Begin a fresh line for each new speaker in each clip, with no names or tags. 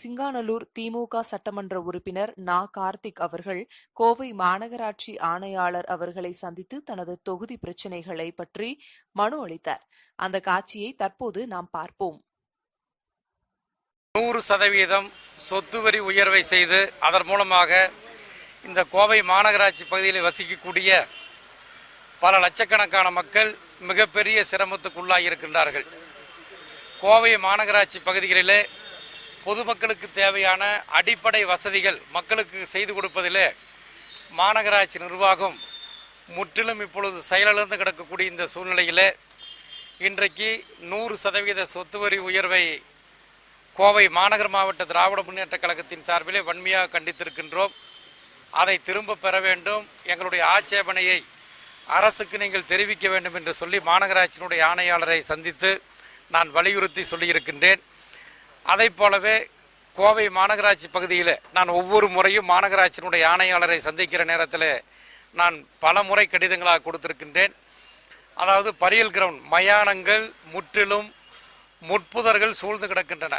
சிங்காநல்லூர் திமுக சட்டமன்ற உறுப்பினர் நா. கார்த்திக் அவர்கள் கோவை மாநகராட்சி ஆணையாளர் அவர்களை சந்தித்து தனது தொகுதி பிரச்சினைகளை பற்றி மனு அளித்தார். அந்த காட்சியை தற்போது நாம் பார்ப்போம்.
நூறு சதவீதம் சொத்து வரி உயர்வை செய்து அதன் மூலமாக இந்த கோவை மாநகராட்சி பகுதியில் வசிக்கக்கூடிய பல லட்சக்கணக்கான மக்கள் மிகப்பெரிய சிரமத்துக்குள்ளாகி இருக்கின்றார்கள் கோவை மாநகராட்சி பகுதிகளிலே பொதுமக்களுக்கு தேவையான அடிப்படை வசதிகள் மக்களுக்கு செய்து கொடுப்பதிலே மாநகராட்சி நிர்வாகம் முற்றிலும் இப்பொழுது செயலிழந்து கிடக்கக்கூடிய இந்த சூழ்நிலையிலே இன்றைக்கு நூறு சதவீத சொத்து வரி உயர்வை கோவை மாநகர் மாவட்ட திராவிட முன்னேற்ற கழகத்தின் சார்பிலே வன்மையாக கண்டித்திருக்கின்றோம். அதை திரும்ப பெற வேண்டும். எங்களுடைய ஆட்சேபனையை அரசுக்கு நீங்கள் தெரிவிக்க வேண்டும் என்று சொல்லி மாநகராட்சியினுடைய ஆணையாளரை சந்தித்து நான் வலியுறுத்தி சொல்லியிருக்கின்றேன். அதைப் போலவே கோவை மாநகராட்சி பகுதியில் நான் ஒவ்வொரு முறையும் மாநகராட்சியினுடைய ஆணையாளரை சந்திக்கிற நேரத்தில் நான் பல முறை கடிதங்களாக கொடுத்திருக்கின்றேன். அதாவது பரியல் கிரவுண்ட் மயானங்கள் முற்றிலும் முட்புதர்கள் சூழ்ந்து கிடக்கின்றன.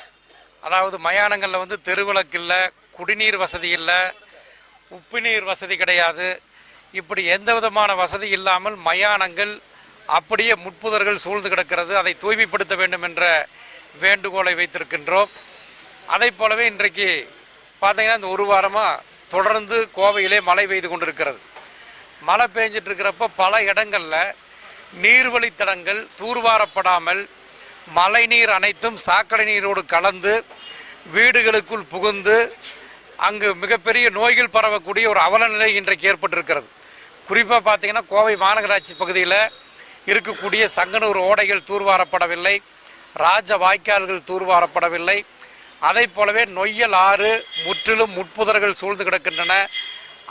அதாவது மயானங்களில் வந்து தெருவிளக்கு இல்லை குடிநீர் வசதி இல்லை உப்பு நீர் வசதி கிடையாது. இப்படி எந்த விதமான வசதி இல்லாமல் மயானங்கள் அப்படியே முட்புதர்கள் சூழ்ந்து கிடக்கிறது அதை தூய்மைப்படுத்த வேண்டும் என்ற வேண்டுகோளை வைத்திருக்கின்றோம். அதை போலவே இன்றைக்கு பார்த்தீங்கன்னா இந்த ஒரு வாரமாக தொடர்ந்து கோவையிலே மழை பெய்து கொண்டிருக்கிறது. மழை பெஞ்சிட்டு இருக்கிறப்ப பல இடங்களில் நீர்வழித்தடங்கள் தூர்வாரப்படாமல் மழை நீர் அனைத்தும் சாக்கடை நீரோடு கலந்து வீடுகளுக்குள் புகுந்து அங்கு மிகப்பெரிய நோய்கள் பரவக்கூடிய ஒரு அவலநிலை இன்றைக்கு ஏற்பட்டிருக்கிறது. குறிப்பாக பார்த்தீங்கன்னா கோவை மாநகராட்சி பகுதியில் இருக்கக்கூடிய சங்கனூர் ஓடைகள் தூர்வாரப்படவில்லை. ராஜ வாய்க்கால்கள் தூர்வாரப்படவில்லை. அதை போலவே நொய்யல் ஆறு முற்றிலும் முட்புதர்கள் சூழ்ந்து கிடக்கின்றன.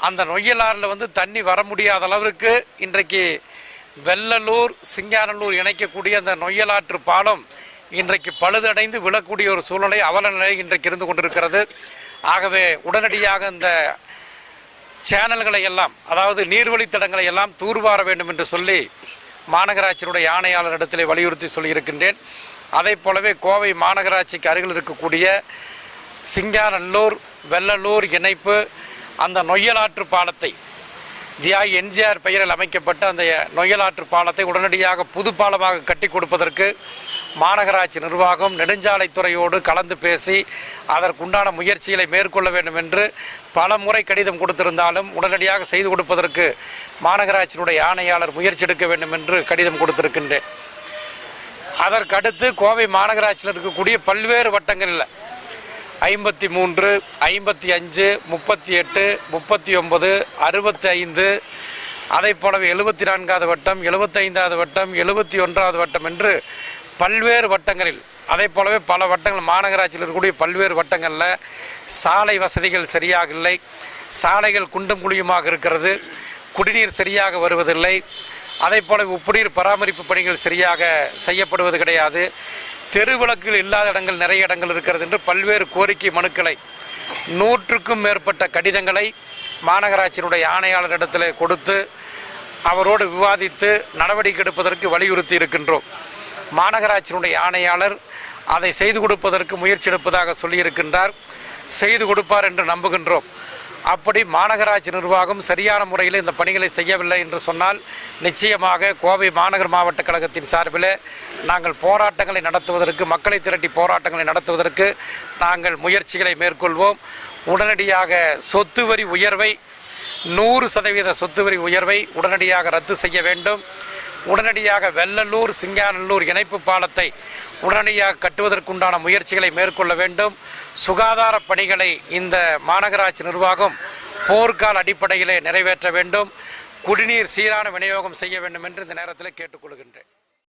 அந்த நொய்யல் ஆறில் வந்து தண்ணி வர முடியாத அளவிற்கு இன்றைக்கு வெள்ளலூர் சிங்கானல்லூர் இணைக்கக்கூடிய அந்த நொய்யலாற்று பாலம் இன்றைக்கு பழுதடைந்து விழக்கூடிய ஒரு சூழ்நிலை அவல நிலை இன்றைக்கு இருந்து கொண்டிருக்கிறது. ஆகவே உடனடியாக இந்த சேனல்களை எல்லாம் அதாவது நீர்வழித்தடங்களை எல்லாம் தூர்வார வேண்டும் என்று சொல்லி மாநகராட்சியினுடைய ஆணையாளரிடத்திலே வலியுறுத்தி சொல்லியிருக்கின்றேன். அதே போலவே கோவை மாநகராட்சிக்கு அருகில் இருக்கக்கூடிய சிங்காநல்லூர் வெள்ளலூர் இணைப்பு அந்த நொய்யலாற்று பாலத்தை தியாகி என்ஜிஆர் பெயரில் அமைக்கப்பட்ட அந்த நொய்யலாற்று பாலத்தை உடனடியாக புது பாலமாக கட்டி கொடுப்பதற்கு மாநகராட்சி நிர்வாகம் நெடுஞ்சாலைத்துறையோடு கலந்து பேசி அதற்குண்டான முயற்சிகளை மேற்கொள்ள வேண்டும் என்று பல முறை கடிதம் கொடுத்திருந்தாலும் உடனடியாக செய்து கொடுப்பதற்கு மாநகராட்சியினுடைய ஆணையாளர் முயற்சி எடுக்க வேண்டும் என்று கடிதம் கொடுத்திருக்கின்றேன். அதற்கடுத்து கோவை மாநகராட்சியில் இருக்கக்கூடிய பல்வேறு வட்டங்களில் ஐம்பத்தி மூன்று ஐம்பத்தி அஞ்சு முப்பத்தி எட்டு முப்பத்தி ஒன்பது அறுபத்தி ஐந்து அதை போலவே எழுபத்தி நான்காவது வட்டம் எழுபத்தைந்தாவது வட்டம் எழுபத்தி ஒன்றாவது வட்டம் என்று பல்வேறு வட்டங்களில் அதை போலவே பல வட்டங்கள் மாநகராட்சியில் இருக்கக்கூடிய பல்வேறு வட்டங்களில் சாலை வசதிகள் சரியாக இல்லை சாலைகள் குண்டும் குழியுமாக இருக்கிறது குடிநீர் சரியாக வருவதில்லை அதே போல உப்புநீர் பராமரிப்பு பணிகள் சரியாக செய்யப்படுவது கிடையாது. தெருவிளக்குகள் இல்லாத இடங்கள் நிறைய இடங்கள் இருக்கிறது என்று பல்வேறு கோரிக்கை மனுக்களை நூற்றுக்கும் மேற்பட்ட கடிதங்களை மாநகராட்சியினுடைய ஆணையாளரிடத்தில் கொடுத்து அவரோடு விவாதித்து நடவடிக்கை எடுப்பதற்கு வலியுறுத்தி இருக்கின்றோம். மாநகராட்சியினுடைய ஆணையாளர் அதை செய்து கொடுப்பதற்கு முயற்சி எடுப்பதாக சொல்லியிருக்கின்றார். செய்து கொடுப்பார் என்று நம்புகின்றோம். அப்படி மாநகராட்சி நிர்வாகம் சரியான முறையில் இந்த பணிகளை செய்யவில்லை என்று சொன்னால் நிச்சயமாக கோவை மாநகர் மாவட்ட கழகத்தின் சார்பில் நாங்கள் போராட்டங்களை நடத்துவதற்கு மக்களை திரட்டி போராட்டங்களை நடத்துவதற்கு நாங்கள் முயற்சிகளை மேற்கொள்வோம். உடனடியாக சொத்து வரி உயர்வை நூறு சதவீத சொத்து வரி உயர்வை உடனடியாக ரத்து செய்ய வேண்டும். உடனடியாக வெள்ளலூர் சிங்காநல்லூர் இணைப்பு பாலத்தை உடனடியாக கட்டுவதற்குண்டான முயற்சிகளை மேற்கொள்ள வேண்டும். சுகாதார பணிகளை இந்த மாநகராட்சி நிர்வாகம் போர்க்கால அடிப்படையிலே நிறைவேற்ற வேண்டும். குடிநீர் சீரான விநியோகம் செய்ய வேண்டும் என்று இந்த நேரத்தில் கேட்டுக்கொள்கின்றேன்.